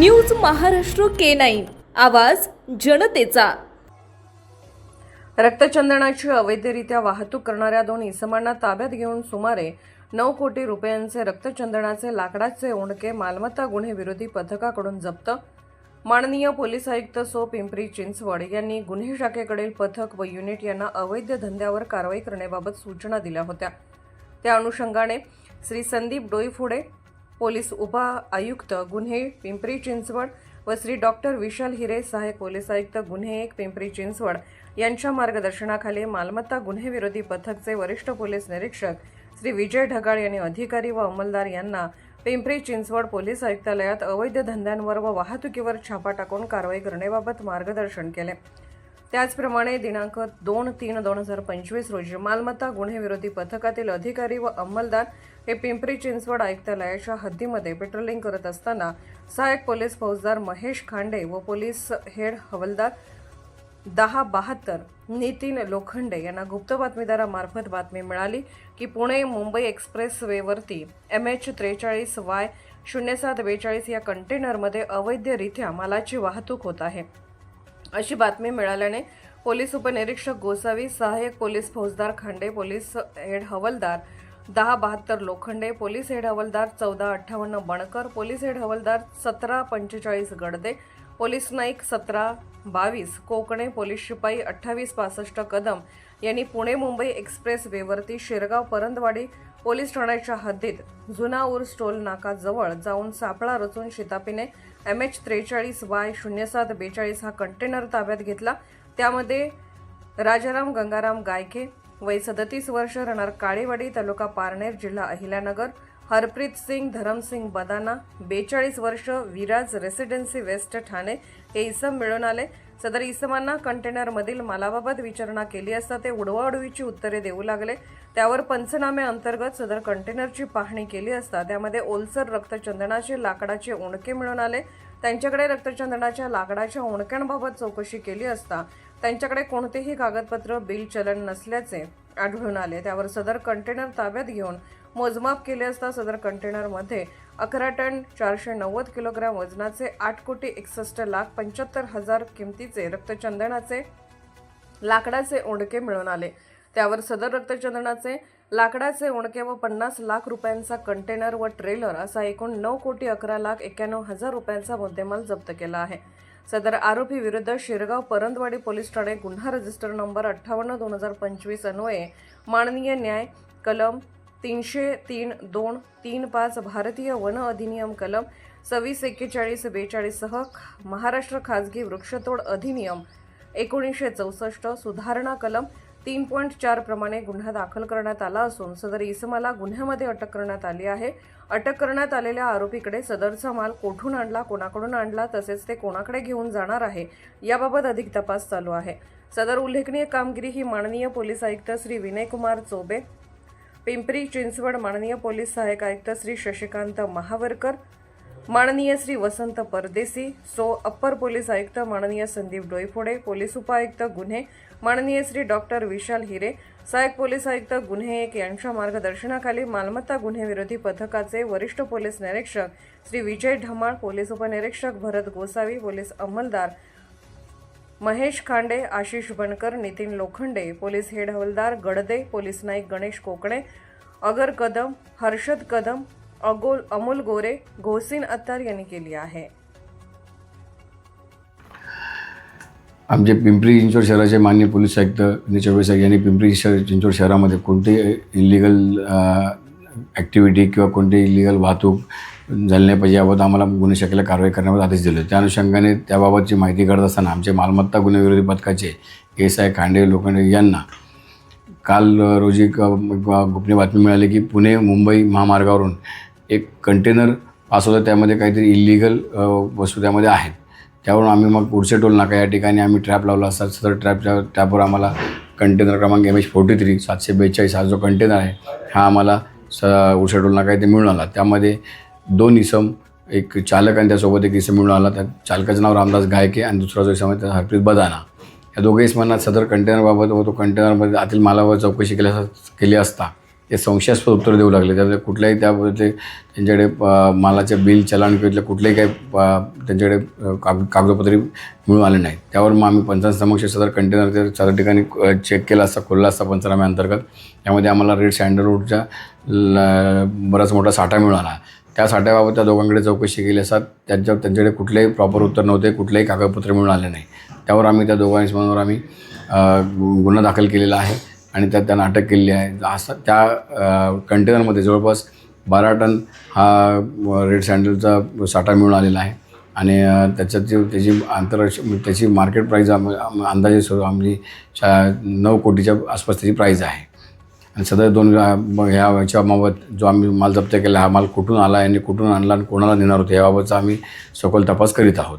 News Maharashtra K nine. आवाज जनतेचा. रक्तचंदनाची अवैधरित्या वाहतूक करणाऱ्या दोन इसमांना ताब्यात घेऊन सुमारे नऊ कोटी रुपयांचे रक्तचंदनाचे लाकडाचे ओंडके मालमत्ता गुन्हे विरोधी पथकाकडून जप्त. माननीय पोलीस आयुक्त सो पिंपरी चिंचवड यांनी गुन्हे शाखेकडील पथक व युनिट यांना अवैध धंद्यावर कारवाई करण्याबाबत सूचना दिल्या होत्या. त्या अनुषंगाने श्री संदीप डोईफोडे पोलीस उपा आयुक्त गुन्हे पिंपरी चिंचवड व श्री डॉक्टर विशाल हिरे सहाय्यक पोलीस आयुक्त गुन्हे एक पिंपरी चिंचवड यांच्या मार्गदर्शनाखाली मालमत्ता गुन्हे विरोधी पथकचे वरिष्ठ पोलीस निरीक्षक श्री विजय ढगाळ यांनी अधिकारी व अंमलदार यांना पिंपरी चिंचवड पोलीस आयुक्तालयात अवैध धंद्यांवर व वाहतुकीवर छापा टाकून कारवाई करण्याबाबत मार्गदर्शन केले. त्याचप्रमाणे दिनांक दोन तीन दोन हजार पंचवीस रोजी मालमत्ता गुन्हे विरोधी पथकातील अधिकारी व अंमलदार हे पिंपरी चिंचवड आयुक्तालयाच्या हद्दीमध्ये पेट्रोलिंग करत असताना सहाय्यक पोलीस फौजदार महेश खांडे व पोलीस हेड हवलदार दहा बहात्तर नितीन लोखंडे यांना गुप्त बातमीदारामार्फत बातमी मिळाली की पुणे मुंबई एक्सप्रेसवेवरती एम एच त्रेचाळीस वाय शून्य सात बेचाळीस या कंटेनरमध्ये अवैधरित्या मालाची वाहतूक होत आहे. अशी बातमी मिळाल्याने पोलीस उपनिरीक्षक गोसावी सहाय्यक पोलीस फौजदार खांडे पोलीस हेड हवलदार दहा बहात्तर लोखंडे पोलीस हेड हवलदार चौदा अठ्ठावन्न बणकर पोलीस हेड हवलदार सतरा पंचेचाळीस गडदे पोलीस नाईक सतरा बावीस कोकणे पोलीस शिपाई अठ्ठावीस पासष्ट कदम यांनी पुणे मुंबई एक्सप्रेस वेवरती शिरगाव परंदवाडी पोलीस ठाण्याच्या हद्दीत जुना ऊर्स टोल नाकाजवळ जाऊन सापळा रचून शितापीने एम एच त्रेचाळीस वाय शून्य सात बेचाळीस हा कंटेनर ताब्यात घेतला. त्यामध्ये राजाराम गंगाराम गायके वय सदतीस वर्ष राहणार काळेवाडी तालुका पारनेर जिल्हा अहिल्यानगर हरप्रीत सिंग धरमसिंग बदाना बेचाळीस वर्ष विराज रेसिडेन्सी वेस्ट ठाणे हे इसम मिळून आले. सदर इसमांना कंटेनरमधील मालाबाबत विचारणा केली असता ते उडवाउडवीची उत्तरे देऊ लागले. त्यावर पंचनामे अंतर्गत सदर कंटेनरची पाहणी केली असता त्यामध्ये ओलसर रक्तचंदनाचे लाकडाचे ओणके मिळून आले. त्यांच्याकडे रक्तचंदनाच्या लाकडाच्या ओणक्यांबाबत चौकशी केली असता त्यांच्याकडे कोणतेही कागदपत्र बिल चलन नसल्याचे आढळून आले. त्यावर सदर कंटेनर ताब्यात घेऊन मोजमाप केले असता सदर कंटेनरमध्ये अकरा टन चारशे नव्वद किलोग्रॅम वजनाचे आठ कोटी एकसष्ट लाख पंच्याहत्तर हजार किमतीचे रक्तचंदनाचे लाकडाचे ओंडके मिळून आले. त्यावर सदर रक्तचंदनाचे लाकडाचे ओंडके व पन्नास लाख रुपयांचा कंटेनर व ट्रेलर असा एकूण नऊ कोटी अकरा लाख एक्क्याण्णव हजार रुपयांचा मुद्देमाल जप्त केला आहे. सदर आरोपी विरुद्ध शिरगाव परंदवाडी पोलीस ठाणे गुन्हा रजिस्टर नंबर अठ्ठावन्न दोन हजार पंचवीस अन्वये माननीय न्याय कलम तीनशे तीन दोन तीन पाच भारतीय वन अधिनियम कलम सव्वीस एक्केचाळीस बेचाळीससह महाराष्ट्र खाजगी वृक्षतोड अधिनियम एकोणीसशे चौसष्ट सुधारणा कलम तीन पॉईंट चार प्रमाणे गुन्हा दाखल करण्यात आला असून सदर इसमाला गुन्ह्यामध्ये अटक करण्यात आली आहे. अटक करण्यात आलेल्या आरोपीकडे सदरचा माल कोठून आणला कोणाकडून आणला तसेच ते कोणाकडे घेऊन जाणार आहे याबाबत अधिक तपास चालू आहे. सदर उल्लेखनीय कामगिरी ही माननीय पोलीस आयुक्त श्री विनयकुमार चोबे पिंपरी चिंचवड माननीय पोलीस सहाय्यक आयुक्त श्री शशिकांत महावरकर माननीय श्री वसंत परदेसी सो अप्पर पोलीस आयुक्त माननीय संदीप डोईफोडे पोलीस उपायुक्त गुन्हे माननीय श्री डॉक्टर विशाल हिरे सहाय्यक पोलीस आयुक्त गुन्हे एक यांच्या मार्गदर्शनाखाली मालमत्ता गुन्हे विरोधी पथकाचे वरिष्ठ पोलीस निरीक्षक श्री विजय ढमाळ पोलीस उपनिरीक्षक भरत गोसावी पोलीस अंमलदार महेश खांडे आशिष बनकर नितीन लोखंडे पोलीस हेड हवलदार गडदे पोलीस नाईक गणेश कोकणे अगर कदम हर्षद कदम अगोल अमोल गोरे घोसीन अत्तार यांनी केली आहे. आमचे पिंपरी चिंचवड शहराचे मान्य पोलीस आयुक्त विनय चौबे साहेब यांनी पिंपरी चिंचवड शहरामध्ये कोणते इलिगल ॲक्टिव्हिटी किंवा कोणती इलिगल वाहतूक झाली नाही पाहिजे याबाबत आम्हाला गुन्हे शाखेला कारवाई करण्याबाबत आदेश दिले. त्या अनुषंगाने त्याबाबतची माहिती करत असताना आमचे मालमत्ता गुन्हे विरोधी पथकाचे एस आय खांडे लोखंडे यांना काल रोजी गोपनीय बातमी मिळाली की पुणे मुंबई महामार्गावरून एक कंटेनर पास होतं त्यामध्ये काहीतरी इलिगल वस्तू त्यामध्ये आहेत. त्यावरून आम्ही मग पुढचे टोल नाका या ठिकाणी आम्ही ट्रॅप लावला असता. सदर ट्रॅपच्या ट्रॅपवर आम्हाला कंटेनर क्रमांक एम एच फोर्टी थ्री सातशे बेचाळीस हा जो कंटेनर आहे हा आम्हाला स उडशा टोल नाका इथे मिळून आला. त्यामध्ये दोन इसम एक चालक आणि त्यासोबत एक इसम मिळून आला. त्या चालकाचं नाव रामदास गायके आणि दुसरा जो इसम आहे त्या हरप्रीत बदाना. या दोघे इसमांना सदर कंटेनरबाबत व तो कंटेनरमध्ये आतील मालावर चौकशी केल्या केली असता. ते संशयास्पद उत्तर देऊ लागले. त्यामुळे कुठल्याही त्याबद्दल त्यांच्याकडे मालाच्या बिल चलान किंवा कुठलेही काही त्यांच्याकडे काग कागदपत्रे मिळून आले नाहीत. त्यावर मग आम्ही पंचांसमक्ष सदर कंटेनर ते सदर ठिकाणी चेक केला असता खोलला असता पंचनाम्याअंतर्गत त्यामध्ये आम्हाला रेड सँडलवूडच्या ल बराच मोठा साठा मिळाला. त्या साठ्याबाबत त्या दोघांकडे चौकशी केली असतात त्यांच्या त्यांच्याकडे कुठलेही प्रॉपर उत्तर नव्हते कुठलेही कागदपत्र मिळून आले नाही. त्यावर आम्ही त्या दोघांसमोर आम्ही गुन्हा दाखल केलेला आहे. आणि त्यात त्यांना अटक केलेली आहे. असं त्या कंटेनरमध्ये जवळपास बारा टन हा रेड सँडलचा साठा मिळून आलेला आहे. आणि त्याच्यात जी त्याची आंतरराष्ट्रीय म्हणजे त्याची मार्केट प्राईज आम अंदाजे सुरू आमची चा नऊ कोटीच्या आसपास त्याची प्राईज आहे. आणि सदर दोन ह्या याच्याबाबत जो आम्ही माल जप्त केला हा माल कुठून आला आणि कुठून आणला आणि कोणाला देणार होतो याबाबतचा आम्ही सखोल तपास करीत आहोत.